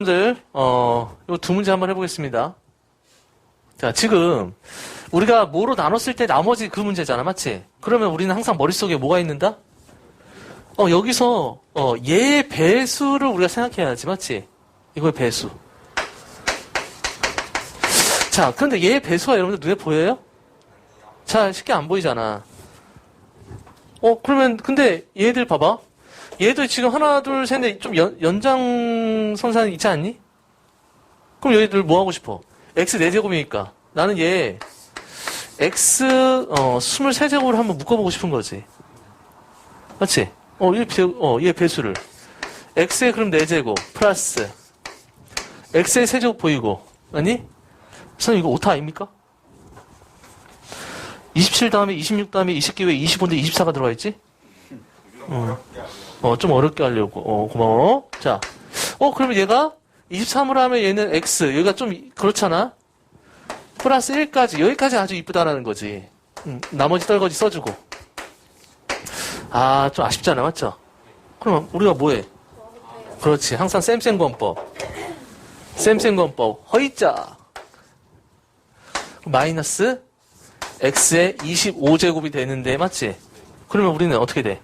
여러분들, 어, 요두 문제 한번 해보겠습니다. 자, 지금, 우리가 뭐로 나눴을 때 나머지 그 문제잖아, 맞지? 그러면 우리는 항상 머릿속에 뭐가 있는다? 어, 여기서, 어, 얘의 배수를 우리가 생각해야지, 맞지? 이거의 배수. 자, 그런데 얘의 배수가 여러분들 눈에 보여요? 자, 쉽게 안 보이잖아. 어, 그러면, 근데 얘들 봐봐. 얘들 지금 하나, 둘, 셋, 넷, 좀 연, 연장 선상 있지 않니? 그럼 얘들 뭐 하고 싶어? x 4제곱이니까. 나는 얘, x, 어, 23제곱을 한번 묶어보고 싶은 거지. 맞지? 어, 얘, 배, 어, 얘 배수를. x의 그럼 4제곱, 플러스, x의 세제곱 보이고, 아니? 선생님, 이거 오타 아닙니까? 27 다음에 26 다음에 20개 왜 25인데 24가 들어가 있지? 어. 어, 좀 어렵게 하려고. 어, 고마워. 자. 어, 그러면 얘가 23으로 하면 얘는 X. 여기가 좀 그렇잖아? 플러스 1까지. 여기까지 아주 이쁘다라는 거지. 음, 나머지 떨거지 써주고. 아, 좀 아쉽잖아. 맞죠? 그럼 우리가 뭐 해? 그렇지. 항상 쌤쌤 권법. 쌤쌤 권법. 허이자. 마이너스 x의 25제곱이 되는데, 맞지? 그러면 우리는 어떻게 돼?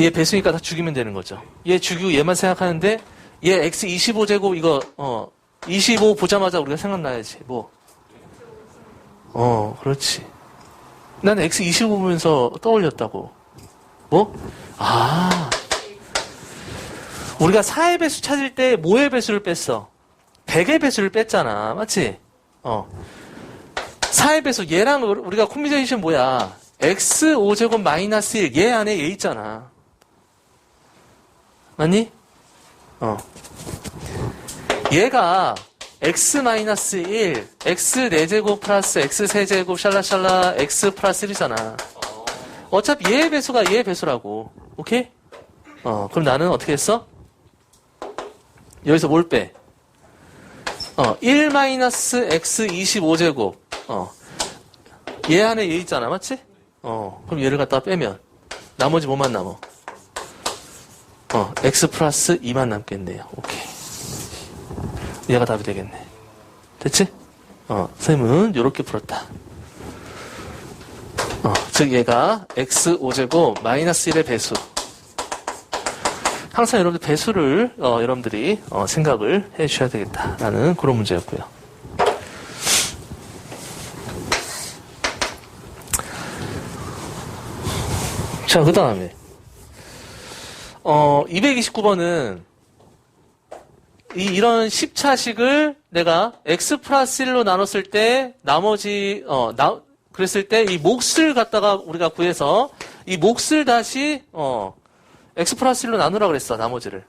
얘 배수니까 다 죽이면 되는 거죠. 얘 죽이고 얘만 생각하는데 얘 x 25제곱 이거 어 25 보자마자 우리가 생각나야지. 뭐. 어, 그렇지. 난 x 25 보면서 떠올렸다고. 뭐? 아. 우리가 4의 배수 찾을 때 뭐의 배수를 뺐어? 100의 배수를 뺐잖아. 맞지? 어. 4의 배수 얘랑 우리가 콤비네이션 뭐야? x 5제곱 마이너스 1. 얘 안에 얘 있잖아. 맞니? 어. 얘가 x-1, x 4제곱 플러스 x 3제곱 샬라샬라 x 플러스 1이잖아. 어차피 얘의 배수가 얘의 배수라고. 오케이? 어, 그럼 나는 어떻게 했어? 여기서 뭘 빼? 어, 1 마이너스 x 25제곱. 어. 얘 안에 얘 있잖아. 맞지? 어, 그럼 얘를 갖다 빼면 나머지 뭐만 남어? 어, x 플러스 2만 남겠네요. 오케이. 얘가 답이 되겠네. 됐지? 어, 선생님은 이렇게 풀었다. 어, 즉 얘가 x 5제곱 마이너스 1의 배수. 항상 여러분들 배수를 어, 여러분들이 어, 생각을 해 주셔야 되겠다라는 그런 문제였고요. 자, 그 다음에 어, 229번은 이, 이런 10차식을 내가 x 플러스 1로 나눴을 때 나머지 어, 나, 그랬을 때 이 몫을 갖다가 우리가 구해서 이 몫을 다시 어, x 플러스 1로 나누라 그랬어. 나머지를.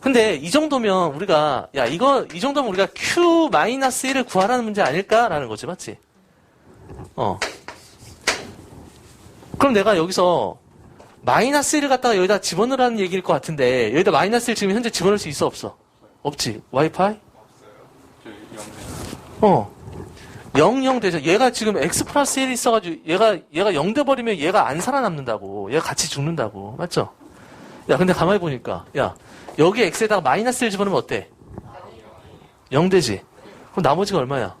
근데 이 정도면 우리가 야, 이거 이 정도면 우리가 q 마이너스 1을 구하라는 문제 아닐까라는 거지. 맞지? 어. 그럼 내가 여기서 마이너스 1을 갖다가 여기다 집어넣으라는 얘기일 것 같은데 여기다 마이너스 1 지금 현재 집어넣을 수 있어 없어? 없지. 와이파이? 어. 0, 0 되죠. 얘가 지금 x 플러스 1이 있어가지고 얘가 얘가 0 돼버리면 얘가 안 살아남는다고. 얘가 같이 죽는다고. 맞죠? 야 근데 가만히 보니까 야 여기 x에다가 마이너스 1 집어넣으면 어때? 0 되지. 그럼 나머지가 얼마야?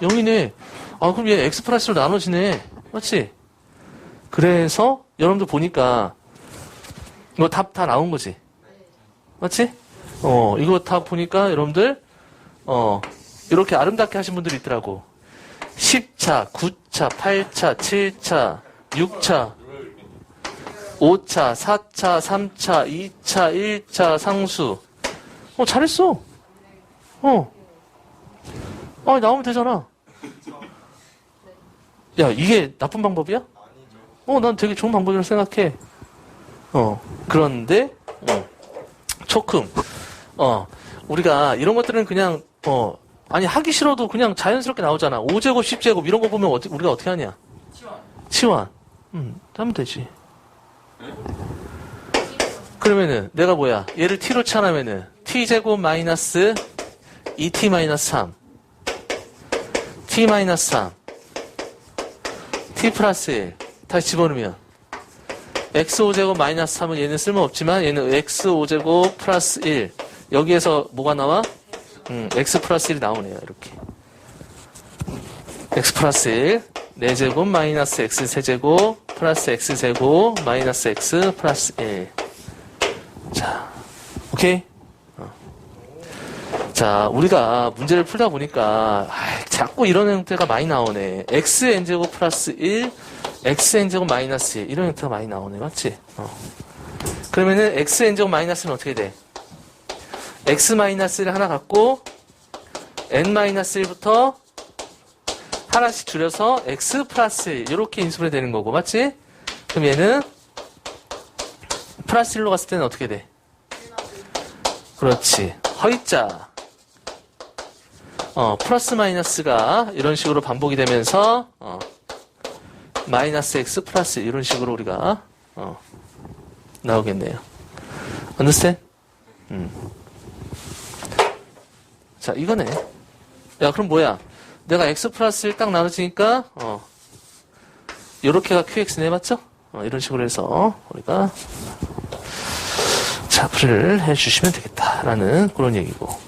0이네. 아 그럼 얘 x 플러스로 나눠지네. 맞지? 그래서 여러분들 보니까 이거 답 다 나온 거지. 맞지? 어, 이거 다 보니까 여러분들 어, 이렇게 아름답게 하신 분들이 있더라고. 10차, 9차, 8차, 7차, 6차, 5차, 4차, 3차, 2차, 1차, 상수. 어, 잘했어. 어. 아, 나오면 되잖아. 야, 이게 나쁜 방법이야? 어, 난 되게 좋은 방법이라고 생각해. 어, 그런데, 어, 초큼. 어, 우리가 이런 것들은 그냥, 어, 아니, 하기 싫어도 그냥 자연스럽게 나오잖아. 5제곱, 10제곱, 이런 거 보면 어디, 우리가 어떻게 하냐? 치환. 치환. 음, 하면 되지. 그러면은, 내가 뭐야? 얘를 t로 치환하면은, t제곱 마이너스 2t 마이너스 3. t 마이너스 3. t 플러스 1. 다시 집어넣으면 x5제곱 마이너스 3은 얘는 쓸모없지만 얘는 x5제곱 플러스 1 여기에서 뭐가 나와? 음, x 플러스 1이 나오네요. 이렇게. x 플러스 1, 4제곱 마이너스 x 세제곱 플러스 x 제곱 마이너스 x 플러스 1. 자, 오케이? 어. 자, 우리가 문제를 풀다 보니까 아이, 자꾸 이런 형태가 많이 나오네. xn제곱 플러스 1, xn제곱 마이너스 1 이런 형태가 많이 나오네. 맞지? 어. 그러면은 xn제곱 마이너스는 어떻게 돼? x 마이너스를 하나 갖고 n 마이너스 1부터 하나씩 줄여서 x 플러스 1 이렇게 인수분해 되는 거고 맞지? 그럼 얘는 플러스 1로 갔을 때는 어떻게 돼? 그렇지. 허이자. 어, 플러스 마이너스가 이런 식으로 반복이 되면서 어, 마이너스 x 플러스 이런 식으로 우리가 어, 나오겠네요. understand? 음. 자, 이거네. 야, 그럼 뭐야? 내가 x 플러스 1 딱 나눠지니까, 어, 요렇게가 qx네, 맞죠? 어, 이런 식으로 해서, 우리가, 자, 풀이를 해주시면 되겠다라는 그런 얘기고.